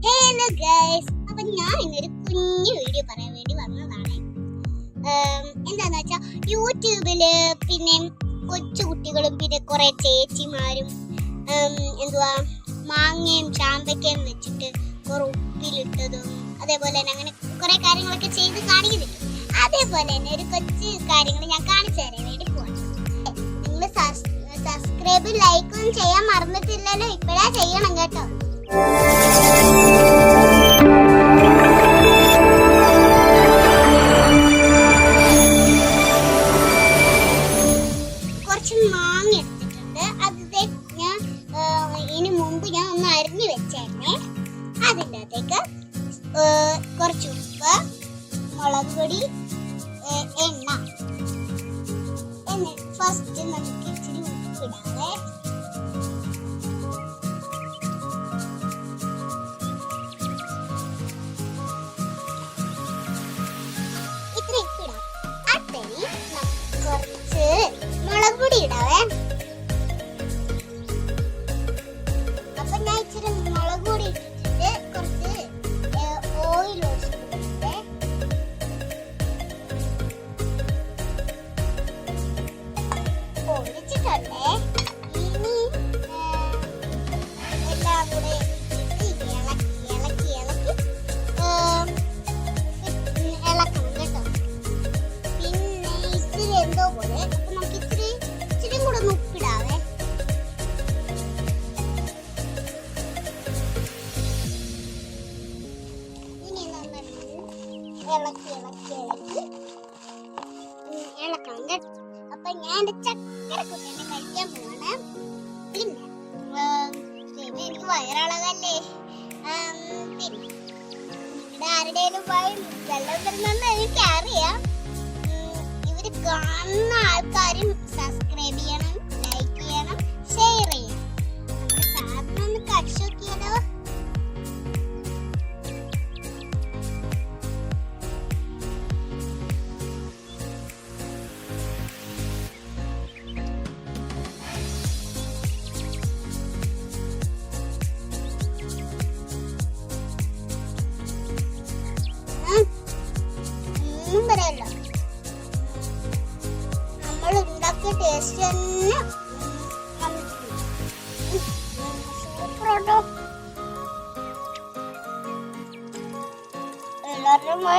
അപ്പൊ ഞാൻ ഇന്നൊരു കുഞ്ഞു വീഡിയോ പറയാൻ വേണ്ടി വന്നതാണ്. എന്താന്ന് വെച്ചാ യൂട്യൂബിൽ പിന്നെ കൊച്ചു കുട്ടികളും പിന്നെ കുറെ ചേച്ചിമാരും എന്തുവാ മാങ്ങയും ചാമ്പയ്ക്കയും വെച്ചിട്ട് കുറെ ഉപ്പിലിട്ടതും അതേപോലെ തന്നെ അങ്ങനെ കുറെ കാര്യങ്ങളൊക്കെ ചെയ്ത് കാണിക്കുന്നില്ല? അതേപോലെ തന്നെ ഒരു കൊച്ചു കാര്യങ്ങൾ ഞാൻ കാണിച്ചു തരാൻ വേണ്ടി പോകണം നിങ്ങൾ സബ്സ്ക്രൈബ് ലൈക്കും ചെയ്യാൻ മറന്നിട്ടില്ലല്ലോ. ഇപ്പോഴാ ചെയ്യണം കേട്ടോ. പൊടി ഏ, എണ്ണ എന്നിട്ട് ഫസ്റ്റ് നമുക്ക് ഇച്ചിരി ഉപ്പ് ഇളക്കി ഇളക്കി ഇളക്കി ഇളക്കണം കേട്ടോ അപ്പൊ ഞാൻ എന്റെ ചക്കര കുട്ടനെ കഴിക്കാൻ പോവാണ്. പിന്നെ പിന്നെ എനിക്ക് വയറളകല്ലേ പിന്നെ നിങ്ങളുടെ ആരുടെയും പോയി വെള്ളം വരുന്നെന്ന് എനിക്ക് അറിയാം ഇവർ കാണുന്ന ആൾക്കാരും സബ്സ്ക്രൈബ് ചെയ്യണം ലൈക്ക് ചെയ്യണം ഷെയർ ചെയ്യണം ഒന്നും നമ്മൾ ഉണ്ടാക്കിയ ടേസ്റ്റ് തന്നെ സൂപ്പറാട്ടോ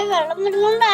വെള്ളം വരുന്നുണ്ടേ